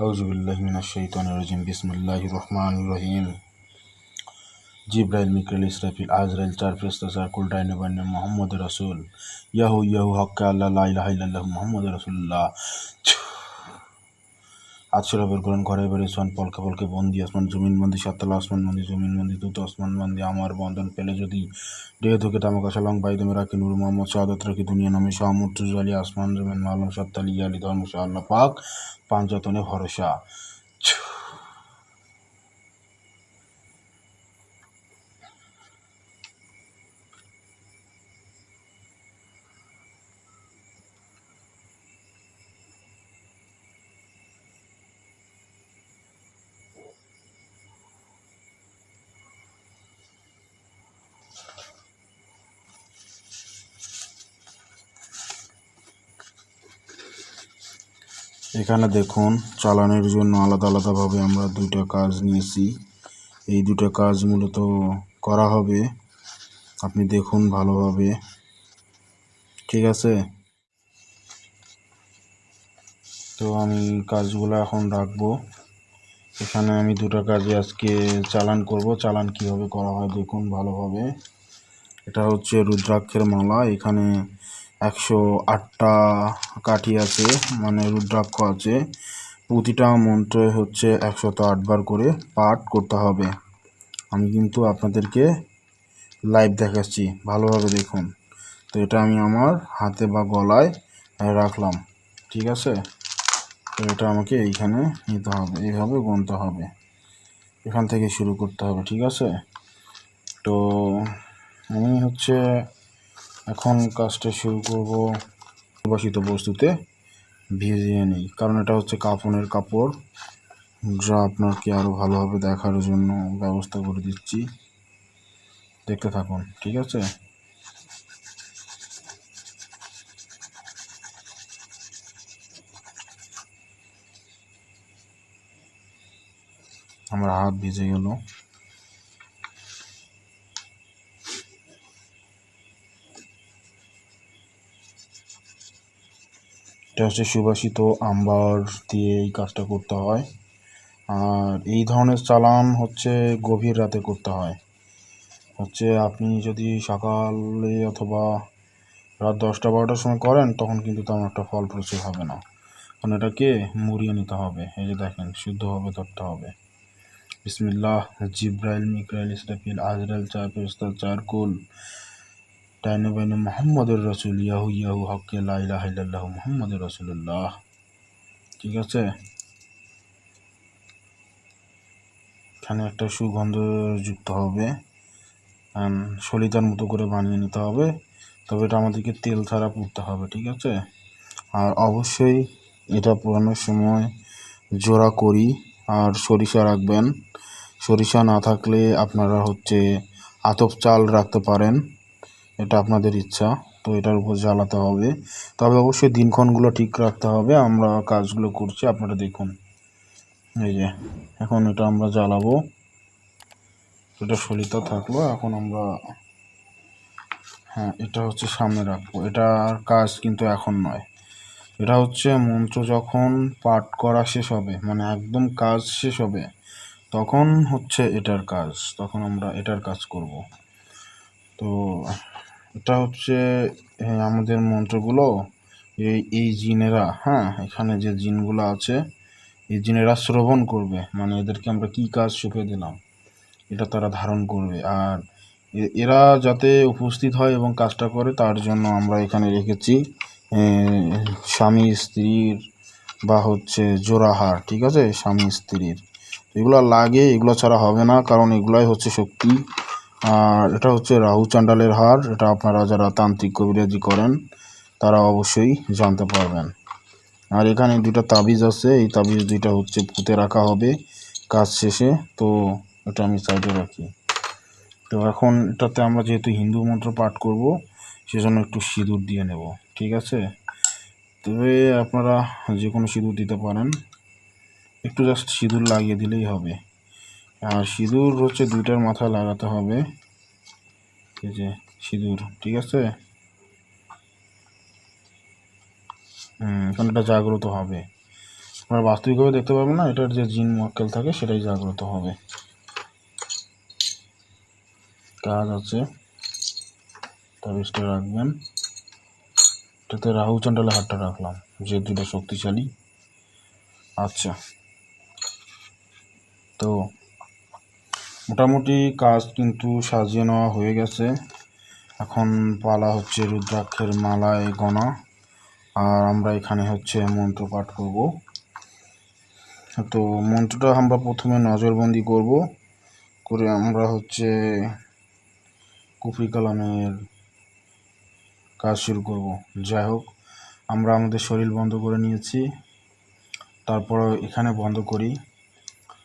আউযু বিল্লাহি মিনাশ শাইতানির রাজিম বিসমিল্লাহির রহমানির রহিম জিব্রাইল মিকরেল ইসরাফিল আজরাইল চার ফেরেশতা চার কুল মোহাম্মদ রসুল ইয়াহু ইয়াহু হক্কা আল্লাহ ইলাহা মোহাম্মদ মুহাম্মদ রাসূলুল্লাহ বের করেন ঘরে বেড়ে সোয়ান পলকে পলকে বন্দি আসমান জমিন বন্দি, সাততলা আসমান বন্দি, জমিন বন্দি, দুটো আসমান বন্দি, আমার বন্ধন পেলে যদি ডেহে ধুকে তামাকাশা লং বাই দমে রাখি নূর মোহাম্মদ শাহাদত রাখি দুনিয়া নামে শাহমুদ আলী, আসমান জমিন মালম সাত্তালি আলী, ধর্ম শাহ আল্লাহ পাক পাঞ্চতনে ভরসা। এখানে দেখুন, চালানের জন্য আলাদা আলাদাভাবে আমরা দুইটা কাজ নিয়েছি। এই দুটো কাজ মূলত করা হবে। আপনি দেখুন ভালোভাবে। ঠিক আছে? তো আমি কাজগুলো এখন রাখব। এখানে আমি দুটো কাজে আজকে চালান করব। চালান কীভাবে করা হয় দেখুন ভালোভাবে। এটা হচ্ছে রুদ্রাক্ষের মালা। এখানে একশো আটটা কাঠি আছে মানে রুদ্রাক্ষ আছে। প্রতিটা মন্ত্রে হচ্ছে একশত আটবার করে পাঠ করতে হবে। আমি কিন্তু আপনাদেরকে লাইভ দেখাচ্ছি, ভালোভাবে দেখুন। তো এটা আমি আমার হাতে বা গলায় রাখলাম, ঠিক আছে? তো এটা আমাকে এইখানে নিতে হবে, এইভাবে গুনতে হবে। এখান থেকে শুরু করতে হবে, ঠিক আছে? তো আমি হচ্ছে এখন কাজটা শুরু করব নির্বাসিত বস্তুতে, ভিজিয়ে নিই। কারণ এটা হচ্ছে কাপনের কাপড়। যা আপনাকে আরও ভালোভাবে দেখার জন্য ব্যবস্থা করে দিচ্ছি। দেখতে থাকুন, ঠিক আছে? আমার হাত ভিজে গেল। এটা হচ্ছে সুবাসিত আম্বার দিয়ে এই কাজটা করতে হয়। আর এই ধরনের চালান হচ্ছে গভীর রাতে করতে হয়। হচ্ছে আপনি যদি সকালে অথবা রাত দশটা, বারোটার সময় করেন, তখন কিন্তু তেমন একটা ফল প্রচুর হবে না। কারণ এটাকে মুড়িয়ে নিতে হবে। এই যে দেখেন, শুদ্ধভাবে ধরতে হবে। বিসমিল্লাহ, জিব্রাইল, মিকাইল, ইসরাফিল, আজরাইল, চার ফেরেশতা, চার কুল ডাইনে বাইনে মোহাম্মদের রসুল, ইয়াহু ইয়াহু হকে লাইলাহ মোহাম্মদের রসুল্লাহ ঠিক আছে? এখানে একটা সুগন্ধ যুক্ত হবে। সলিতার মতো করে বানিয়ে নিতে হবে। তবে এটা আমাদেরকে তেল ছাড়া পুড়তে হবে, ঠিক আছে? আর অবশ্যই এটা পোড়ানোর সময় জোড়া করি আর সরিষা রাখবেন। সরিষা না থাকলে আপনারা হচ্ছে আতপ চাল রাখতে পারেন। এটা আপনাদের ইচ্ছা, তো এটার উপর জ্বালাতে হবে। তবে অবশ্যই দিনক্ষণগুলো ঠিক রাখতে হবে, আমরা কাজগুলো করছি, আপনারা দেখুন। এই যে, এখন এটা আমরা জ্বালাবো। এটা সলিতা থাকল, এখন আমরা হ্যাঁ এটা হচ্ছে সামনে রাখব। এটার কাজ কিন্তু এখন নয়। এটা হচ্ছে মন্ত্র যখন পাঠ করা শেষ হবে মানে একদম কাজ শেষ হবে, তখন হচ্ছে এটার কাজ, তখন আমরা এটার কাজ করব। তো এটা হচ্ছে আমাদের মন্ত্রগুলো, এই এই জিনেরা হ্যাঁ এখানে যে জিনগুলো আছে, এই জিনেরা শ্রবণ করবে মানে এদেরকে আমরা কি কাজ সুপে দিলাম, এটা তারা ধারণ করবে। আর এরা যাতে উপস্থিত হয় এবং কাজটা করে, তার জন্য আমরা এখানে রেখেছি স্বামী, স্ত্রীর বা হচ্ছে জোড়াহার ঠিক আছে? স্বামী, স্ত্রীর। এগুলো লাগে, এগুলো ছাড়া হবে না, কারণ এগুলাই হচ্ছে শক্তি। আর এটা হচ্ছে রাহু চান্ডালের হার, এটা আপনারা যারা তান্ত্রিক কবিরাজি করেন, তারা অবশ্যই জানতে পারবেন। আর এখানে দুটা তাবিজ আছে, এই তাবিজ দুইটা হচ্ছে পুঁতে রাখা হবে কাজ শেষে। তো এটা আমি সাইডে রাখি। তো এখন এটাতে আমরা যেহেতু হিন্দু মন্ত্র পাঠ করব, সেজন্য একটু সিঁদুর দিয়ে নেব, ঠিক আছে? তবে আপনারা যে কোনো সিঁদুর দিতে পারেন। একটু জাস্ট সিঁদুর লাগিয়ে দিলেই হবে। আর সিঁদুর হচ্ছে দুইটার মাথা লাগাতে হবে। এই যে সিঁদুর, ঠিক আছে? হুম এটা জাগ্রত হবে। আপনারা বাস্তবিকভাবে দেখতে পাবেন না, এটার যে জিন মক্কেল থাকে সেটাই জাগ্রত হবে। কাজ আছে। তাবিজটা রাখবেন। এটাতে রাহু চন্ডালে হাতটা রাখলাম, যে দুটো শক্তিশালী। আচ্ছা। তো মোটামুটি কাজ কিন্তু সাজিয়ে নেওয়া হয়ে গেছে। এখন পালা হচ্ছে রুদ্রাক্ষের মালায় গণা আর আমরা এখানে হচ্ছে মন্ত্র পাঠ করব। তো মন্ত্রটা আমরা প্রথমে নজরবন্দি করব। করে আমরা হচ্ছে কুফরি কালামের কাজ শুরু করব। যাই হোক, আমরা আমাদের শরীর বন্ধ করে নিয়েছি। তারপর এখানে বন্ধ করি।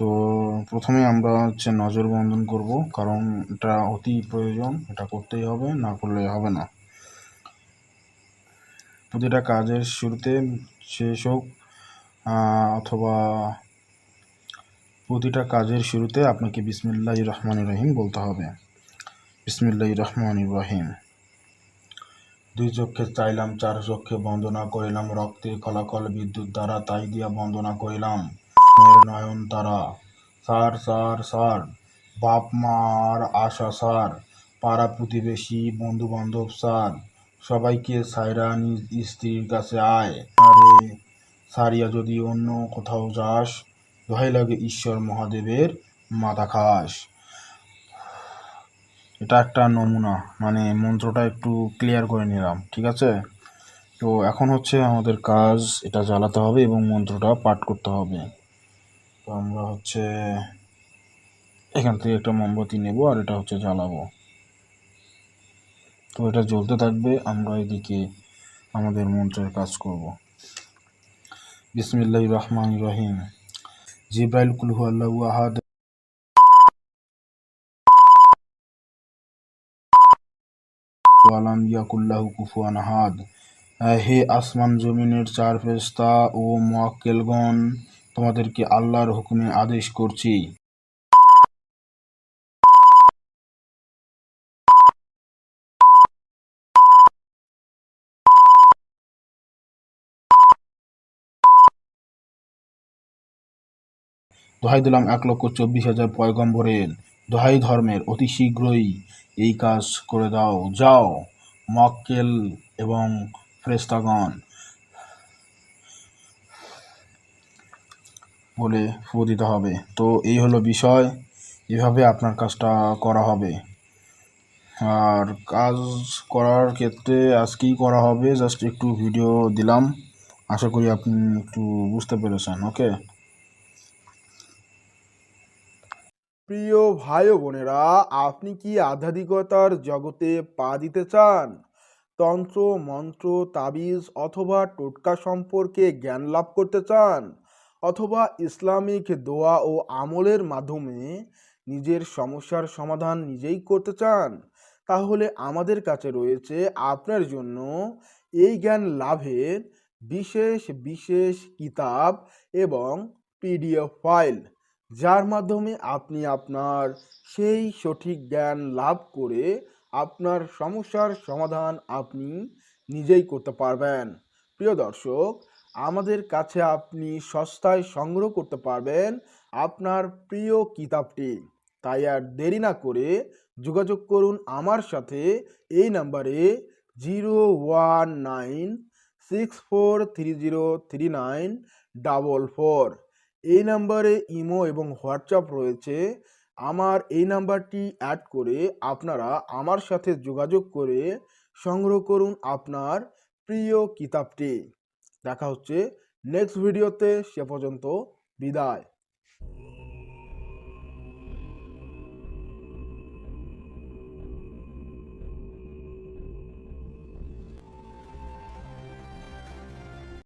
তো প্রথমে আমরা হচ্ছে নজর বন্ধন করব, কারণ এটা অতি প্রয়োজন, এটা করতেই হবে, না করলে হবে না। প্রতিটা কাজের শুরুতে শেষ হোক অথবা প্রতিটা কাজের শুরুতে আপনাকে বিসমিল্লাহ রহমান রহিম বলতে হবে। বিসমিল্লাহ রহমান রহিম। দুই চক্ষে চাইলাম, চার চক্ষে বন্দনা করিলাম, রক্তে কলাকল বিদ্যুৎ দ্বারা তাই দিয়া বন্দনা করিলাম। মের নয়ন তারা। সার সার সার, বাপ মার আশা, সার, পাড়া প্রতিবেশী বন্ধু বান্ধব সার, সবাইকে সাইরা নিজ স্ত্রীর কাছে আয়। আরে, সারিয়া, যদি অন্য কোথাও যাস দোহাই লাগে ঈশ্বর মহাদেবের মাথা খাস। এটা একটা নমুনা মানে মন্ত্রটা একটু ক্লিয়ার করে নিলাম, ঠিক আছে? তো এখন হচ্ছে আমাদের কাজ, এটা জ্বালাতে হবে এবং মন্ত্রটা পাঠ করতে হবে। আমরা হচ্ছে এখান থেকে একটা মোমবাতি নেব আর এটা হচ্ছে জ্বালাবো। তো এটা জ্বলতে থাকবে, আমরা এদিকে আমাদের মন্ত্রের কাজ করব। বিসমিল্লাহ রহমান রহিম। জিব্রাইল কুলহু আল্লাহু আহাদ। ওয়ালাম ইয়াকুল্লাহু কুফুয়ান আহাদ। হে আসমান জমিনের চার ফেস্তা ও মুয়াক্কেলগণ তোমাদেরকে আল্লাহর হুকুমে আদেশ করছি। দোহাই দিলাম এক লক্ষ চব্বিশ হাজার পয়গম্বরের। দোহাই ধর্মের অতি শীঘ্রই এই কাজ করে দাও। যাও, মক্কেল এবং ফ্রেস্তাগণ বলে ফু দিতে হবে। তো এই হলো বিষয়। এভাবে আপনার কাজটা করা হবে। আর কাজ করার ক্ষেত্রে আজকেই করা হবে, জাস্ট একটু ভিডিও দিলাম। আশা করি আপনি একটু বুঝতে পেরেছেন, ওকে? প্রিয় ভাই বোনেরা, আপনি কি আধ্যাত্মিকতার জগতে পা দিতে চান? তন্ত্র, মন্ত্র, তাবিজ অথবা টোটকা সম্পর্কে জ্ঞান লাভ করতে চান? অথবা ইসলামিক দোয়া ও আমলের মাধ্যমে নিজের সমস্যার সমাধান নিজেই করতে চান, তাহলে আমাদের কাছে রয়েছে আপনার জন্য এই জ্ঞান লাভের বিশেষ বিশেষ কিতাব এবং পিডিএফ ফাইল, যার মাধ্যমে আপনি আপনার সেই সঠিক জ্ঞান লাভ করে আপনার সমস্যার সমাধান আপনি নিজেই করতে পারবেন। প্রিয় দর্শক আমাদের কাছে আপনি সস্তায় সংগ্রহ করতে পারবেন আপনার প্রিয় কিতাবটি। তাই আর দেরি না করে যোগাযোগ করুন আমার সাথে। এই নাম্বারে zero one nine six four three zero three nine double four. এই নাম্বারে ইমো এবং হোয়াটসঅ্যাপ রয়েছে। আমার এই নাম্বারটি অ্যাড করে আপনারা আমার সাথে যোগাযোগ করে সংগ্রহ করুন আপনার প্রিয় কিতাবটি। দেখা হচ্ছে নেক্সট ভিডিওতে সে পর্যন্ত বিদায়।